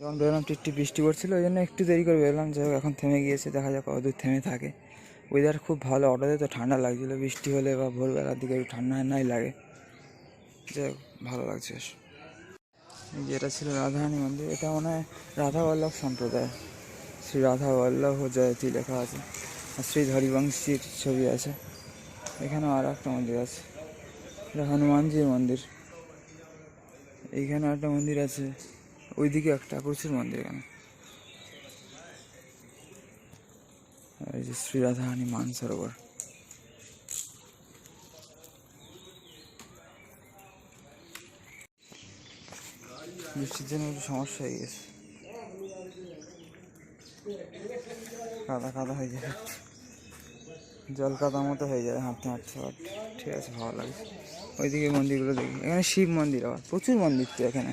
যখন বেরোলাম টিপটি বৃষ্টি পড়ছিল, ওই জন্য একটু দেরি করে বেরোলাম। যাই এখন থেমে গিয়েছে, দেখা যাক কতদূর থেমে থাকে। ওয়েদার খুব ভালো অটোতে তো ঠান্ডা লাগছিল, বৃষ্টি হলে বা ভোরবেলার দিকে একটু ঠান্ডা ঠান্ডাই লাগে। যাই হোক, ভালো লাগছে বেশ। এই যে এটা ছিল রাধারানী মন্দির, এটা মনে হয় রাধা বল্লভ সম্প্রদায়। শ্রী রাধা বল্লভ জয়তী লেখা আছে, আর শ্রী হরিবংশীর ছবি আছে। এখানেও আর একটা মন্দির আছে, এটা হনুমানজির মন্দির। এইখানে একটা মন্দির আছে। ওইদিকে একটা প্রচুর মন্দির এখানে। এই যে শ্রী রাধারানী মানসরোবর। বৃষ্টির জন্য একটু সমস্যা হয়ে গেছে। কাদা কাদা হয়ে যায়। জল কাদা মতো হয়ে যায়, হাঁটতে হাঁটতে ঠিক আছে, ভালো লাগছে। ওইদিকে মন্দিরগুলো দেখি। এখানে শিব মন্দির আবার, প্রচুর মন্দির তো এখানে।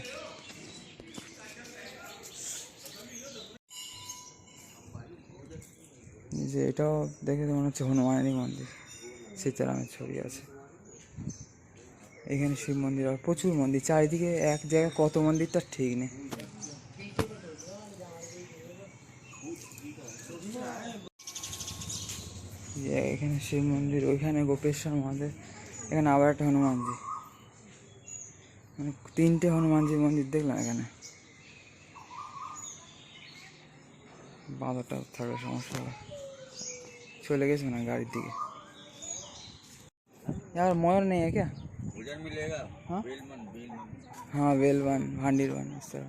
যে এটাও দেখে মনে হচ্ছে হনুমানেরই মন্দির। সীতারামের ছবি আছে। এখানে শিব মন্দির আর প্রচুর মন্দির। চারিদিকে এক জায়গায় কত মন্দির তার ঠিক নেই। এখানে শিব মন্দির, ওইখানে গোপেশ্বর মহাদেব, এখানে আবার একটা হনুমানজি। মানে তিনটে হনুমানজির মন্দির দেখলাম এখানে। বাঁধাটা থাকার সমস্যা চলে গেছে না গাড়ির দিকে यार मयूर नहीं है क्या उधर मिलेगा हाँ? बेलमन बेलमन हाँ वेल वन भांडिर वन इस तरह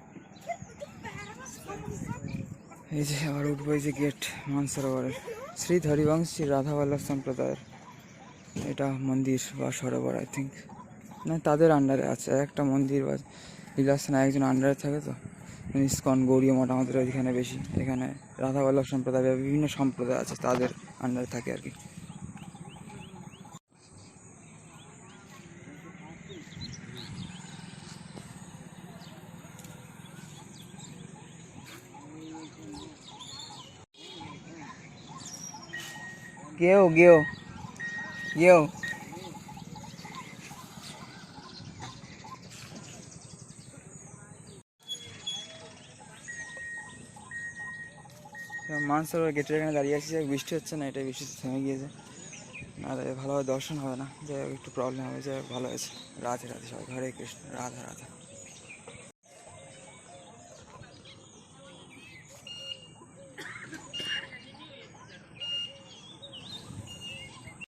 এই যে আবার উঠবো এই যে গেট মানসরোবরের শ্রী হরিবংশী রাধাবল্লভ সম্প্রদায়ের এটা মন্দির বা সরোবর আই থিঙ্ক না তাদের আন্ডারে আছে একটা মন্দির বা লীলাসনা একজন আন্ডারে থাকে তো ইস্কন, গৌরীয় মঠ আমাদের ওইখানে বেশি। এখানে রাধাবল্লভ সম্প্রদায় বা বিভিন্ন সম্প্রদায় আছে, তাদের আন্ডারে থাকে আর কি। কেউ কেউ কেউ মানসরোবর গেটের এখানে দাঁড়িয়ে আছি যাই বৃষ্টি হচ্ছে না এটা বৃষ্টিতে থেমে গিয়েছে। আর ভালোভাবে দর্শন হবে না, যাই একটু প্রবলেম হবে, যাই ভালো হয়েছে। রাধে রাধে সবাই, হরে কৃষ্ণ, রাধা রাধা।